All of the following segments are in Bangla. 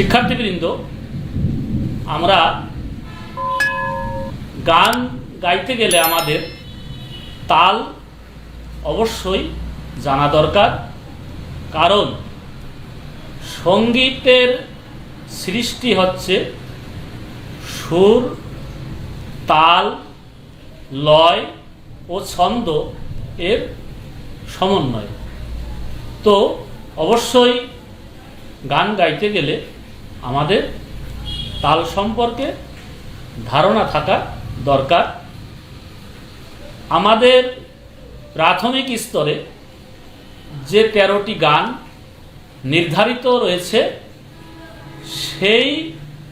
শিক্ষার্থীবৃন্দ, আমরা গান গাইতে গেলে আমাদের তাল অবশ্যই জানা দরকার। কারণ সঙ্গীতের সৃষ্টি হচ্ছে সুর, তাল, লয় ও ছন্দ এর সমন্বয়। তো অবশ্যই গান গাইতে গেলে আমাদের তাল সম্পর্কে ধারণা থাকা দরকার। আমাদের প্রাথমিক স্তরে যে তেরোটি গান নির্ধারিত রয়েছে, সেই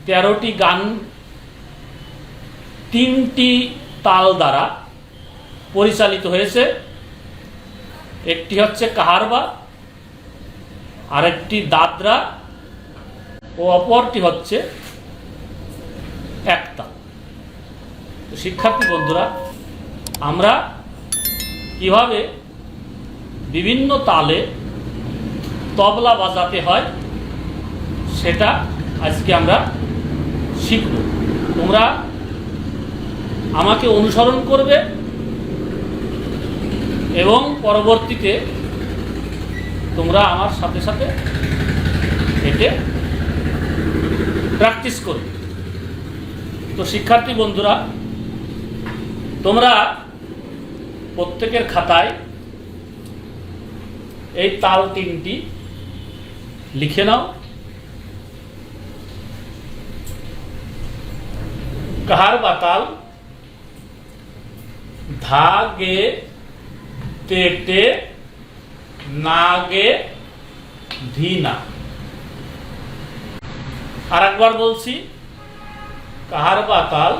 তেরোটি গান তিনটি তাল দ্বারা পরিচালিত হয়েছে। একটি হচ্ছে কাহারবা, আরেকটি দাদরা ও অপরটি হচ্ছে একটা তো শিক্ষার্থী বন্ধুরা, আমরা কীভাবে বিভিন্ন তালে তবলা বাজাতে হয় সেটা আজকে আমরা শিখব। তোমরা আমাকে অনুসরণ করবে এবং পরবর্তীতে তোমরা আমার সাথে সাথে এতে প্র্যাকটিস করবে তো শিক্ষার্থী বন্ধুরা, তোমরা প্রত্যেকের খাতায় এই তাল তিনটি লিখে নাও। কাহার বাতাল ধা গে তে টে না গে ধি না। আর একবার বলছি, কাহার বাতাল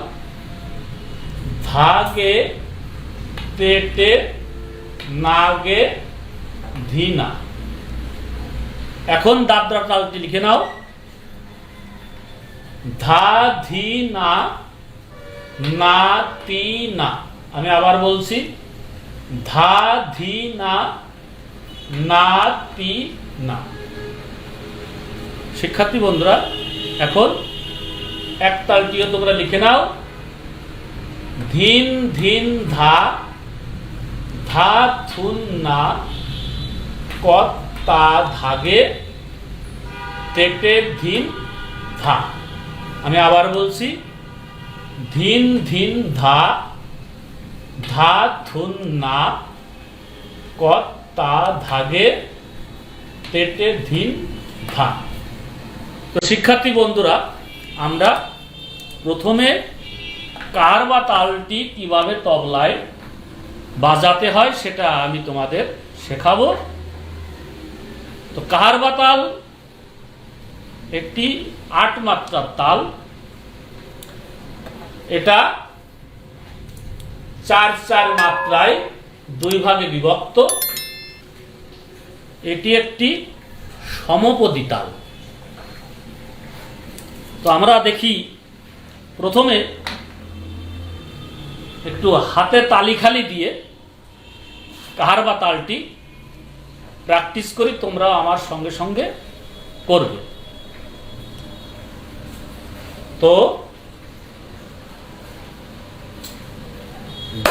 ধা গে তে টে না গে ধি না এখন দাদরা তালটি লিখে নাও। ধা, ধি, না না, তি, না। আমি আবার বলছি, ধা, ধি, না না, তি, না। শিক্ষার্থী বন্ধুরা এখন এক তালটিও তোমরা লিখে নাও। ধিন ধিন, ধা ধা, থুন, না, কত, তা, ধাগে তেটে ধিন, ধা। আমি আবার বলছি, ধিন ধিন, ধা ধা, থুন, না, কত, তা, ধাগে তেটে ধিন, ধা। তো শিক্ষার্থী বন্ধুরা, আমরা প্রথমে কার বা তালটি কীভাবে তবলায় বাজাতে হয় সেটা আমি তোমাদের শেখাবো। তো কাহার বা তাল একটি আট মাত্রার তাল। এটা চার চার মাত্রায় দুই ভাগে বিভক্ত। এটি একটি সমপদী তাল। তো আমরা দেখি প্রথমে একটু হাতে তালি খালি দিয়ে কাহার বা তালটি প্র্যাকটিস করি, তোমরা আমার সঙ্গে সঙ্গে করবে। তো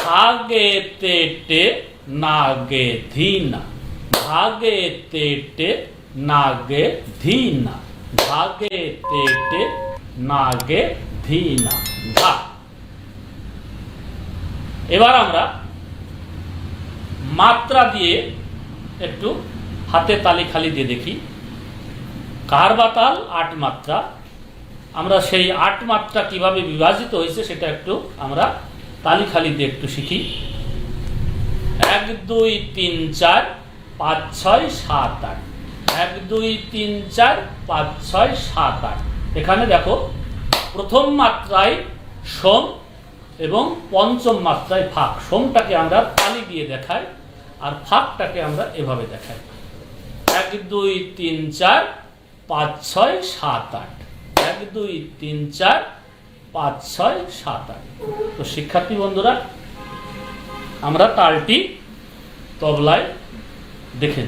ভাগে তেটে নাগে ধীনা, ভাগে তেটে নাগে ধীনা। ভাগে তেটে, নাগে ধীনা, ধা। এবার আমরা মাত্রা দিয়ে একটু হাতে তালি খালি দিয়ে দেখি। কার বা তাল আট মাত্রা। আমরা সেই আট মাত্রা কীভাবে বিভাজিত হয়েছে সেটা একটু আমরা তালি খালি দিয়ে একটু শিখি। এক, দুই, তিন, চার, পাঁচ, ছয়, সাত, আট। এক, দুই, তিন, চার, পাঁচ, ছয়, সাত, আট। এখানে দেখো, প্রথম মাত্রায় সোম এবং পঞ্চম মাত্রায় ফাঁক। সোমটাকে আমরা তালি দিয়ে দেখাই আর ফাঁকটাকে আমরা এভাবে দেখাই। এক, দুই, তিন, চার, পাঁচ, ছয়, সাত, আট। এক, দুই, তিন, চার, পাঁচ, ছয়, সাত, আট। তো শিক্ষার্থী বন্ধুরা, আমরা তালটি তবলায় দেখে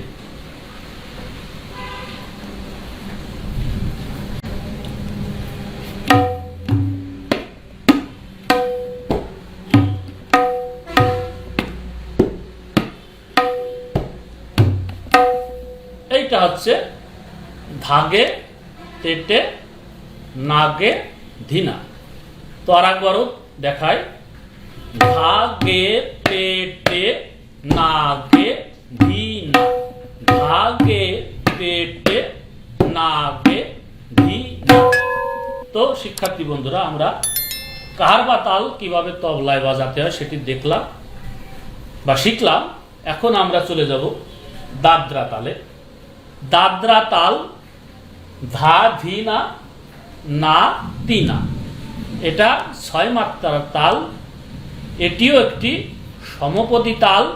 হচ্ছে ধাগে তেটে, নাগে, ধিনা। তো আর একবারও দেখায় ধাগে পেটে নাগে, ধিনা। ধাগে পেটে নাগে, ধিনা। তো শিক্ষার্থী বন্ধুরা, আমরা কাহার বা তাল কীভাবে তবলায় বাজাতে হয় সেটি দেখলাম বা শিখলাম। এখন আমরা চলে যাব দাদরা তালে। দাদরা তাল, ধা, ধি, না না তিনা এটা ছয় মাত্রার তাল। এটিও একটি সমপদী তাল।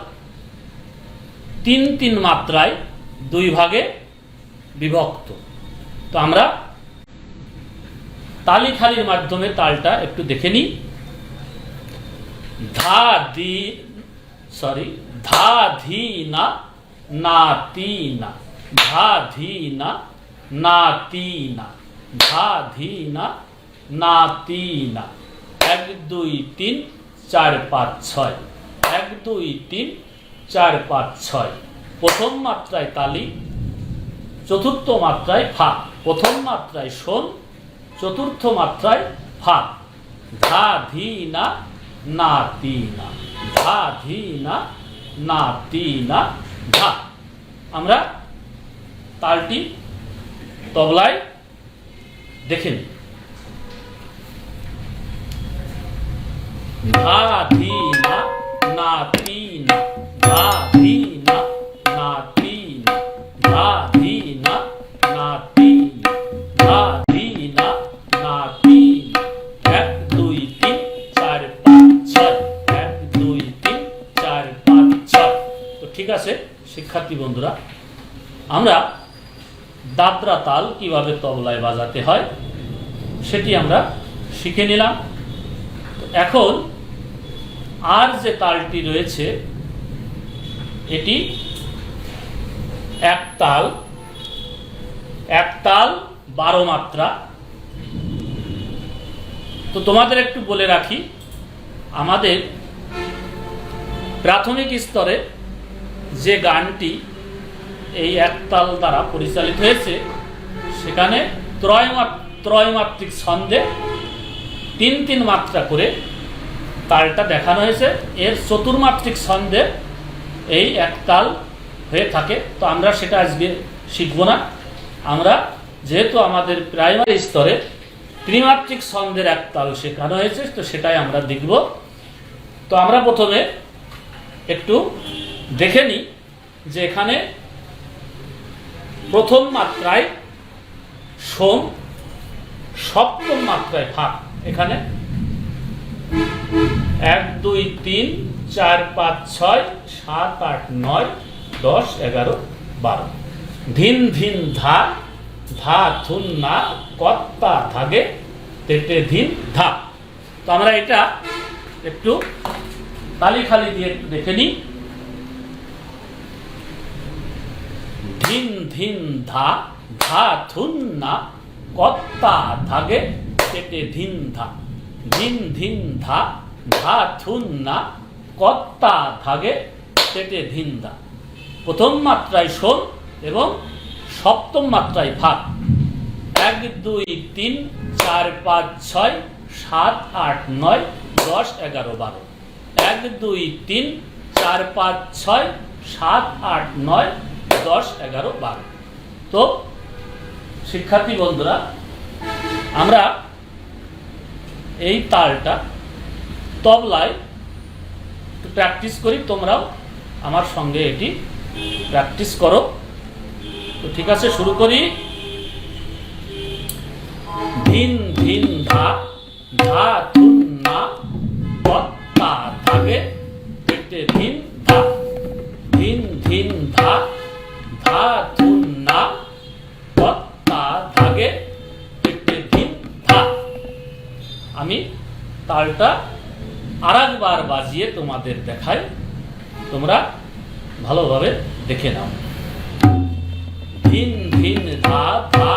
তিন তিন মাত্রায় দুই ভাগে বিভক্ত। তো আমরা তালিখালির মাধ্যমে তালটা একটু দেখে নিই। ধা, দি সরি ধা, ধি, না না, তি, না। ধা ধি না না তি না ধা না তি না এক, দুই, তিন, চার, পাঁচ, ছয়। এক, দুই, তিন, চার, পাঁচ, ছয়। প্রথম মাত্রায় তালি, চতুর্থ মাত্রায় ফা। প্রথম মাত্রায় শোন চতুর্থ মাত্রায় ফা। ধা ধি না না তি না তি না ধা। আমরা তালটি তবলায় দেখেন না। না না না না এক, দুই, তিন, চার, পাঁচ এক, দুই, তিন, চার, পাঁচ তো ঠিক আছে, শিক্ষার্থী বন্ধুরা, আমরা দাদরা তাল কীভাবে তবলায় বাজাতে হয়, সেটি আমরা শিখে নিলাম। এখন আর যে তালটি রয়েছে, এটি এক তাল। এক তাল বারো মাত্রা। তো তোমাদের একটু বলে রাখি, আমাদের প্রাথমিক স্তরে যে গানটি এই একতাল দ্বারা পরিচালিত হয়েছে, সেখানে ত্রয়মাত ত্রয়মাত্রিক ছন্দে তিন তিন মাত্রা করে তালটা দেখানো হয়েছে। এর চতুর্মাত্রিক ছন্দে এই একতাল হয়ে থাকে। তো আমরা সেটা আজকে শিখব না। আমরা যেহেতু আমাদের প্রাইমারি স্তরে ত্রিমাত্রিক ছন্দের একতাল শেখানো হয়েছে, তো সেটাই আমরা দেখব। তো আমরা প্রথমে একটু দেখে নিই যে এখানে প্রথম মাত্রায় সোম, সপ্তম মাত্রায় ফাঁক এখানে এক, দুই, তিন, চার, পাঁচ, ছয়, সাত, আট, নয়, দশ, এগারো, বারো। ধিন ধিন ধা ধা থুন না কত্তা ধাগে, তেতে ধিন ধা। তো আমরা এটা একটু তালি খালি দিয়ে দেখে নিই। ধিন ধিন ধা ধা থুন না কত্তা ধাগে তেতে ধিন ধা। ধিন ধিন ধা ধা থুন না কত্তা ধাগে তেতে ধিন ধা। প্রথম মাত্রায় শোন এবং সপ্তম মাত্রায় ভাগ এক, দুই, তিন, চার, পাঁচ, ছয়, সাত, আট, নয়, দশ, এগারো, বারো। এক, দুই, তিন, চার, পাঁচ, ছয়, সাত, আট, নয় দশ, এগারো, বারো। তো, শিক্ষার্থী বন্ধুরা, আমরা এই তালটা তবলায় প্র্যাকটিস করি, তোমরাও আমার সঙ্গে এটি প্র্যাকটিস করো। তো ঠিক আছে, শুরু করি। ধিন ধিন ধা ধা তালটা আরেকবার বাজিয়ে তোমাদের দেখাই। তোমরা ভালোভাবে দেখে নাও। ভিন ভিন ধা ধা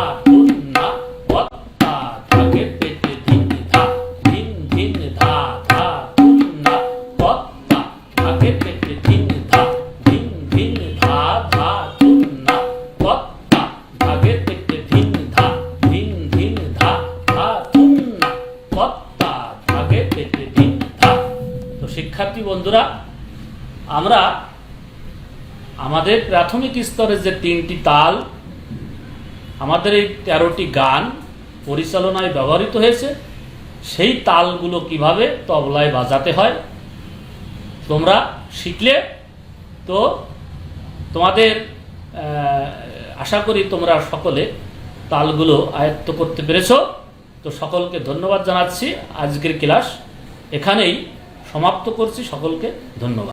আমাদের প্রাথমিক স্তরের যে তিনটি তাল, আমাদের এই তেরোটি গান পরিচালনায় ব্যবহৃত হয়েছে, সেই তালগুলো কীভাবে তবলায় বাজাতে হয়, তোমরা শিখলে তো তোমাদের আশা করি তোমরা সকলে তালগুলো আয়ত্ত করতে পেরেছ। তো সকলকে ধন্যবাদ জানাচ্ছি। আজকের ক্লাস এখানেই সমাপ্ত করছি। সকলকে ধন্যবাদ।